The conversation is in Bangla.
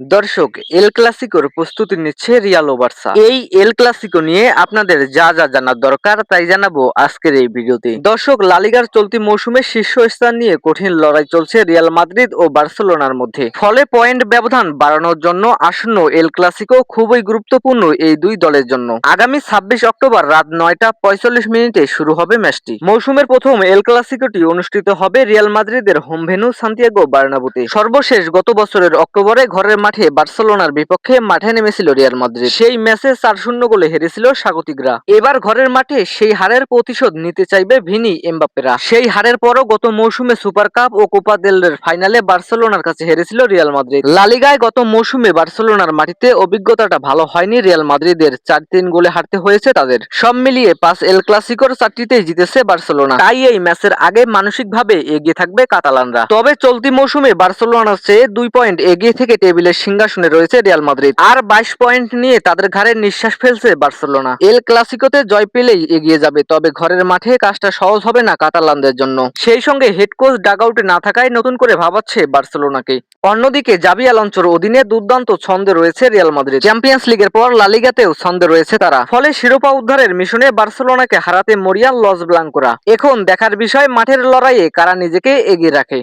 দর্শক এল ক্লাসিকোর প্রস্তুতি নিচ্ছে রিয়াল ও বার্সা এই এল ক্লাসিকো নিয়ে আপনাদের যা যা জানার দরকার তাই জানাব আজকের এই ভিডিওতে। দর্শক লালিগার চলতি মৌসুমে শীর্ষ স্থান নিয়ে কঠিন লড়াই চলছে রিয়াল মাদ্রিদ ও বার্সেলোনার মধ্যে। ফলে পয়েন্ট ব্যবধান বাড়ানোর জন্য আসন্ন এল ক্লাসিকো খুবই গুরুত্বপূর্ণ এই দুই দলের জন্য। আগামী ছাব্বিশ অক্টোবর রাত নয়টা পঁয়তাল্লিশ মিনিটে শুরু হবে ম্যাচটি। মৌসুমের প্রথম এল ক্লাসিকোটি অনুষ্ঠিত হবে রিয়াল মাদ্রিদের হোম ভেন্যু সান্তিয়াগো বার্নাবুতে সর্বশেষ গত বছরের অক্টোবরে ঘরের মাঠে বার্সেলোনার বিপক্ষে মাঠে নেমেছিল রিয়াল মাদ্রিদ। সেই ম্যাচে চার শূন্য গোলে হেরেছিল স্বাগতিকরা। এবার ঘরের মাঠে সেই হারের প্রতিশোধ নিতে চাইবে ভিনি এমবাপ্পেরা। সেই হারের পরও গত মৌসুমে সুপার কাপ ও কোপা দেলের ফাইনালে বার্সেলোনার কাছে হেরেছিল রিয়াল মাদ্রিদ। লালিগায় গত মৌসুমে বার্সেলোনার মাটিতে অভিজ্ঞতাটা ভালো হয়নি রিয়াল মাদ্রিদের। চার তিন গোলে হারতে হয়েছে তাদের। সব মিলিয়ে পাঁচ এল ক্লাসিকোর চারটিতেই জিতেছে বার্সেলোনা। তাই এই ম্যাচের আগে মানসিকভাবে এগিয়ে থাকবে কাতালানরা। তবে চলতি মৌসুমে বার্সেলোনার চেয়ে দুই পয়েন্ট এগিয়ে থেকে টেবিলের সিংহাসনে রয়েছে রিয়াল মাদ্রিদ। আর বাইশ পয়েন্ট নিয়ে তাদের ঘাড়ে নিঃশ্বাস ফেলছে বার্সেলোনা। এল ক্লাসিকোতে জয় পেলেই এগিয়ে যাবে, তবে ঘরের মাঠে কাজটা সহজ হবে না কাতালানদের জন্য। সেই সঙ্গে হেড কোচ ডাগআউটে না থাকায় নতুন করে ভাবাচ্ছে বার্সেলোনাকে। অন্যদিকে জাবি আলঞ্চোর অধীনে দুর্দান্ত ছন্দে রয়েছে রিয়াল মাদ্রিদ। চ্যাম্পিয়ন্স লিগের পর লালিগাতেও ছন্দে রয়েছে তারা। ফলে শিরোপা উদ্ধারের মিশনে বার্সেলোনাকে হারাতে মরিয়াল লস ব্লাঙ্কোরা। এখন দেখার বিষয় মাঠের লড়াইয়ে কারা নিজেকে এগিয়ে রাখে।